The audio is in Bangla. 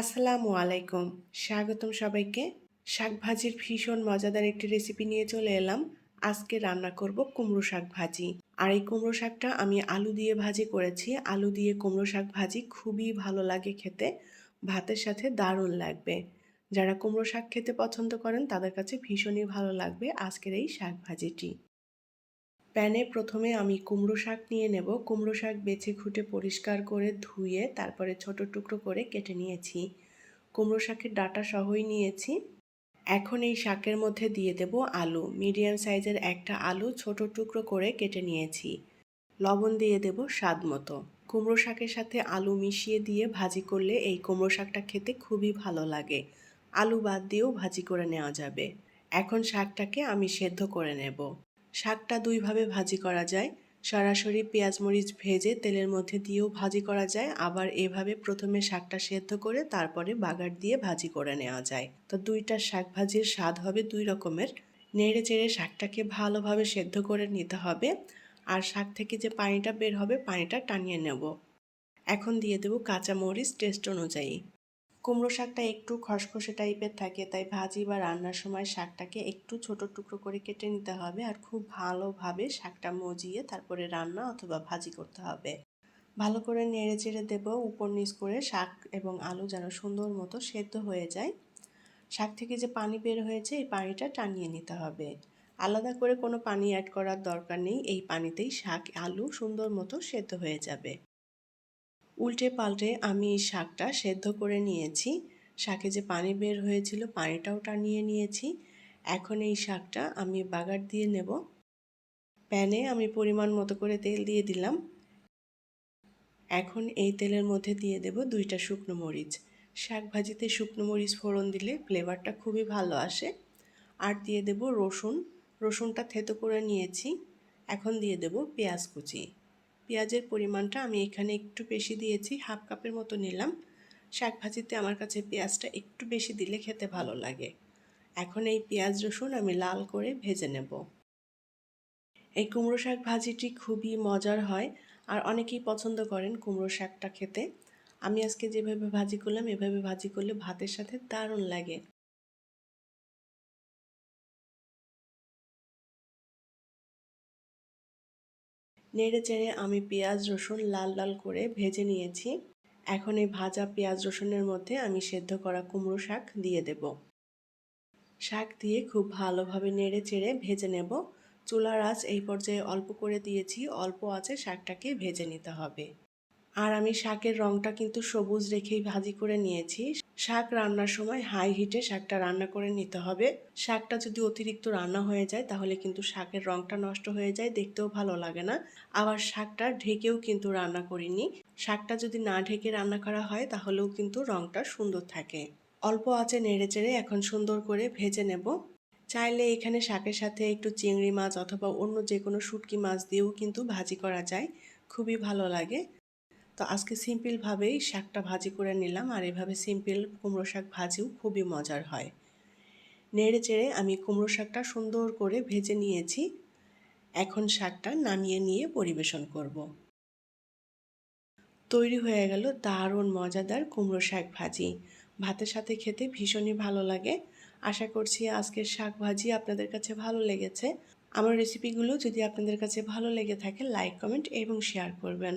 আসসালামু আলাইকুম। স্বাগতম সবাইকে। শাক ভাজির ভীষণ মজাদার একটি রেসিপি নিয়ে চলে এলাম। আজকে রান্না করব কুমড়ো শাক ভাজি আর এই কুমড়ো শাকটা আমি আলু দিয়ে ভাজি করেছি। আলু দিয়ে কুমড়ো শাক ভাজি খুবই ভালো লাগে খেতে। ভাতের সাথে দারুণ লাগবে। যারা কুমড়ো শাক খেতে পছন্দ করেন, তাদের কাছে ভীষণই ভালো লাগবে আজকের এই শাক ভাজিটি প্যানে প্রথমে আমি কুমড়ো শাক নিয়ে নেব। কুমড়ো শাক বেছে খুঁটে পরিষ্কার করে ধুয়ে তারপরে ছোট টুকরো করে কেটে নিয়েছি। কুমড়ো শাকের ডাটা সহই নিয়েছি। এখন এই শাকের মধ্যে দিয়ে দেব আলু। মিডিয়াম সাইজের একটা আলু ছোট টুকরো করে কেটে নিয়েছি। লবণ দিয়ে দেব স্বাদ মতো। কুমড়ো শাকের সাথে আলু মিশিয়ে দিয়ে ভাজি করলে এই কুমড়ো শাকটা খেতে খুবই ভালো লাগে। আলু বাদ দিয়েও ভাজি করে নেওয়া যাবে। এখন শাকটাকে আমি সেদ্ধ করে নেব। শাকটা দুইভাবে ভাজি করা যায়। সরাসরি পেঁয়াজ মরিচ ভেজে তেলের মধ্যে দিয়েও ভাজি করা যায়। আবার এভাবে প্রথমে শাকটা সেদ্ধ করে তারপরে বাগার দিয়ে ভাজি করে নেওয়া যায়। তো দুইটা শাক ভাজির স্বাদ হবে দুই রকমের। নেড়ে চেড়ে শাকটাকে ভালোভাবে সেদ্ধ করে নিতে হবে। আর শাক থেকে যে পানিটা বের হবে, পানিটা টানিয়ে নেব। এখন দিয়ে দেবো কাঁচা মরিচ টেস্ট অনুযায়ী। কুমড়ো শাকটা একটু খসখসে টাইপের থাকে, তাই ভাজি বা রান্নার সময় শাকটাকে একটু ছোট টুকরো করে কেটে নিতে হবে আর খুব ভালোভাবে শাকটা মজিয়ে তারপরে রান্না অথবা ভাজি করতে হবে। ভালো করে নেড়ে চেড়ে দেবো উপর নিচ করে শাক এবং আলু যেন সুন্দর মতো সেদ্ধ হয়ে যায়। শাক থেকে যে পানি বের হয়েছে এই পানিটা টানিয়ে নিতে হবে। আলাদা করে কোনো পানি অ্যাড করার দরকার নেই, এই পানিতেই শাক, আলু সুন্দর মতো সেদ্ধ হয়ে যাবে। উল্টে পাল্টে আমি এই শাকটা সেদ্ধ করে নিয়েছি। শাকে যে পানি বের হয়েছিল, পানিটাও টানিয়ে নিয়েছি। এখন এই শাকটা আমি বাগার দিয়ে নেব। প্যানে আমি পরিমাণ মতো করে তেল দিয়ে দিলাম। এখন এই তেলের মধ্যে দিয়ে দেব দুইটা শুকনো মরিচ। শাক ভাজিতে শুকনো মরিচ ফোড়ন দিলে ফ্লেভারটা খুবই ভালো আসে। আর দিয়ে দেব রসুন। রসুনটা থেতো করে নিয়েছি। এখন দিয়ে দেব পেঁয়াজ কুচি। পেঁয়াজের পরিমাণটা আমি এখানে একটু বেশি দিয়েছি, হাফ কাপের মতো নিলাম। শাক ভাজিতে আমার কাছে পেঁয়াজটা একটু বেশি দিলে খেতে ভালো লাগে। এখন এই পেঁয়াজ রসুন আমি লাল করে ভেজে নেব। এই কুমড়ো শাক ভাজিটি খুবই মজার হয় আর অনেকেই পছন্দ করেন কুমড়ো শাকটা খেতে। আমি আজকে যেভাবে ভাজি করলাম, এভাবে ভাজি করলে ভাতের সাথে দারুণ লাগে। নেড়ে চেড়ে আমি পেঁয়াজ, রসুন লাল লাল করে ভেজে নিয়েছি। এখন এই ভাজা পেঁয়াজ, রসুনের মধ্যে আমি সেদ্ধ করা কুমড়ো শাক দিয়ে দেব। শাক দিয়ে খুব ভালোভাবে নেড়ে চেড়ে ভেজে নেব। চুলার আঁচ এই পর্যায়ে অল্প করে দিয়েছি, অল্প আছে শাকটাকে ভেজে নিতে হবে। আর আমি শাকের রঙটা কিন্তু সবুজ রেখেই ভাজি করে নিয়েছি। শাক রান্নার সময় হাই হিটে শাকটা রান্না করে নিতে হবে। শাকটা যদি অতিরিক্ত রান্না হয়ে যায়, তাহলে কিন্তু শাকের রঙটা নষ্ট হয়ে যায়, দেখতেও ভালো লাগে না। আবার শাকটা ঢেকেও কিন্তু রান্না করিনি। শাকটা যদি না ঢেকে রান্না করা হয়, তাহলেও কিন্তু রঙটা সুন্দর থাকে। অল্প আছে নেড়ে চেড়ে এখন সুন্দর করে ভেজে নেব। চাইলে এখানে শাকের সাথে একটু চিংড়ি মাছ অথবা অন্য যে কোনো শুটকি মাছ দিয়েও কিন্তু ভাজি করা যায়। খুবই ভালো লাগে। তো আজকে সিম্পলভাবেই শাকটা ভাজি করে নিলাম আর এভাবে সিম্পল কুমড়ো শাক ভাজিও খুবই মজার হয়। নেড়ে চেড়ে আমি কুমড়ো শাকটা সুন্দর করে ভেজে নিয়েছি। এখন শাকটা নামিয়ে নিয়ে পরিবেশন করব। তৈরি হয়ে গেল দারুণ মজাদার কুমড়ো শাক ভাজি। ভাতের সাথে খেতে ভীষণই ভালো লাগে। আশা করছি আজকের শাক ভাজি আপনাদের কাছে ভালো লেগেছে। আমার রেসিপিগুলো যদি আপনাদের কাছে ভালো লেগে থাকে লাইক কমেন্ট এবং শেয়ার করবেন।